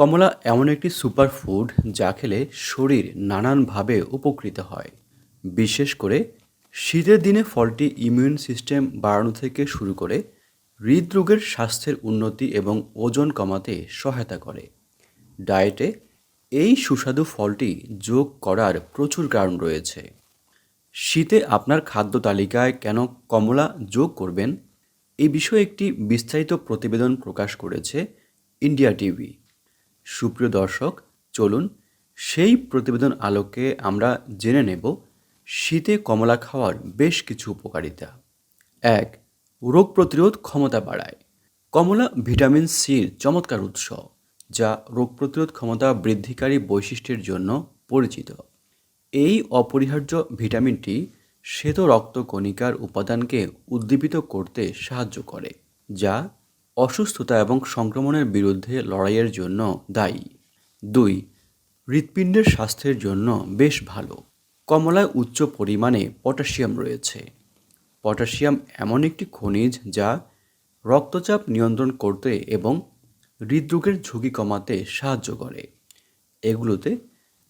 কমলা এমন একটি super food যা খেলে শরীর নানানভাবে উপকৃত হয়। বিশেষ করে শীতের দিনে ফলটি ইমিউন সিস্টেম বাড়ানো থেকে শুরু করে হৃদরোগের স্বাস্থ্যের উন্নতি এবং ওজন কমাতে সহায়তা করে। ডায়েটে এই সুস্বাদু ফলটি যোগ করার প্রচুর কারণ রয়েছে। শীতে আপনার খাদ্য তালিকায় কেন কমলা যোগ করবেন? এই বিষয়ে একটি বিস্তারিত প্রতিবেদন প্রকাশ করেছে ইন্ডিয়া টিভি। সুপ্রিয় দর্শক, চলুন সেই প্রতিবেদন আলোকে আমরা জেনে নেব শীতে কমলা খাওয়ার বেশ কিছু উপকারিতা। এক, রোগ প্রতিরোধ ক্ষমতা বাড়ায়। কমলা ভিটামিন সির চমৎকার উৎস, যা রোগ প্রতিরোধ ক্ষমতা বৃদ্ধিকারী বৈশিষ্ট্যের জন্য পরিচিত। এই অপরিহার্য ভিটামিনটি শ্বেত রক্তকণিকার উপাদানকে উদ্দীপিত করতে সাহায্য করে, যা অসুস্থতা এবং সংক্রমণের বিরুদ্ধে লড়াইয়ের জন্য দায়ী। দুই, হৃৎপিণ্ডের স্বাস্থ্যের জন্য বেশ ভালো। কমলায় উচ্চ পরিমাণে পটাশিয়াম রয়েছে। পটাশিয়াম এমন একটি খনিজ যা রক্তচাপ নিয়ন্ত্রণ করতে এবং হৃদরোগের ঝুঁকি কমাতে সাহায্য করে। এগুলোতে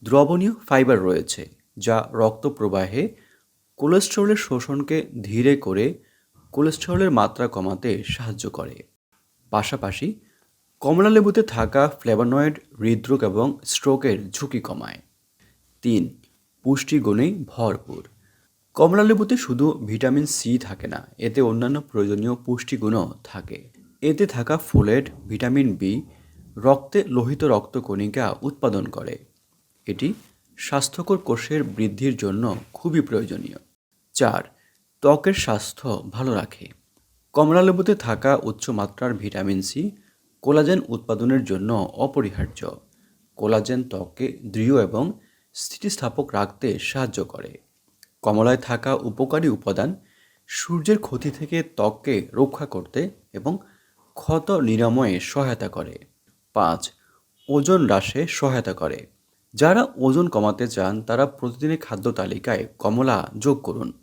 দ্রবণীয় ফাইবার রয়েছে, যা রক্ত প্রবাহে কোলেস্টেরলের শোষণকে ধীরে করে কোলেস্টেরলের মাত্রা কমাতে সাহায্য করে। পাশাপাশি কমলালেবুতে থাকা ফ্লেভানয়েড হৃদরোগ এবং স্ট্রোকের ঝুঁকি কমায়। তিন পুষ্টিগুণে ভরপুর। কমলালেবুতে শুধু ভিটামিন সি থাকে না, এতে অন্যান্য প্রয়োজনীয় পুষ্টিগুণও থাকে। এতে থাকা ফোলেট, ভিটামিন বি রক্তে লোহিত রক্তকণিকা উৎপাদন করে। এটি স্বাস্থ্যকর কোষের বৃদ্ধির জন্য খুবই প্রয়োজনীয়। চার, ত্বকের স্বাস্থ্য ভালো রাখে। কমলা লেবুতে থাকা উচ্চ মাত্রার ভিটামিন সি কোলাজেন উৎপাদনের জন্য অপরিহার্য। কোলাজেন ত্বককে দৃঢ় এবং স্থিতিস্থাপক রাখতে সাহায্য করে। কমলায় থাকা উপকারী উপাদান সূর্যের ক্ষতি থেকে ত্বককে রক্ষা করতে এবং ক্ষত নিরাময়ে সহায়তা করে। পাঁচ, ওজন হ্রাসে সহায়তা করে। যারা ওজন কমাতে চান তারা প্রতিদিনের খাদ্য তালিকায় কমলা যোগ করুন।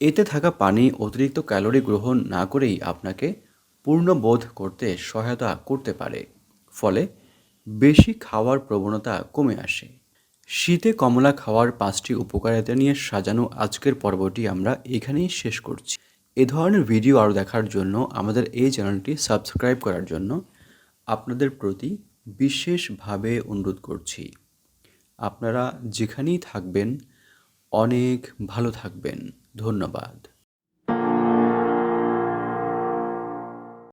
এতে থাকা পানি অতিরিক্ত ক্যালোরি গ্রহণ না করেই আপনাকে পূর্ণ বোধ করতে সহায়তা করতে পারে। ফলে বেশি খাওয়ার প্রবণতা কমে আসে। শীতে কমলা খাওয়ার পাঁচটি উপকারিতা নিয়ে সাজানো আজকের পর্বটি আমরা এখানেই শেষ করছি। এ ধরনের ভিডিও আরও দেখার জন্য আমাদের এই চ্যানেলটি সাবস্ক্রাইব করার জন্য আপনাদের প্রতি বিশেষভাবে অনুরোধ করছি। আপনারা যেখানেই থাকবেন অনেক ভালো থাকবেন। ধন্যবাদ।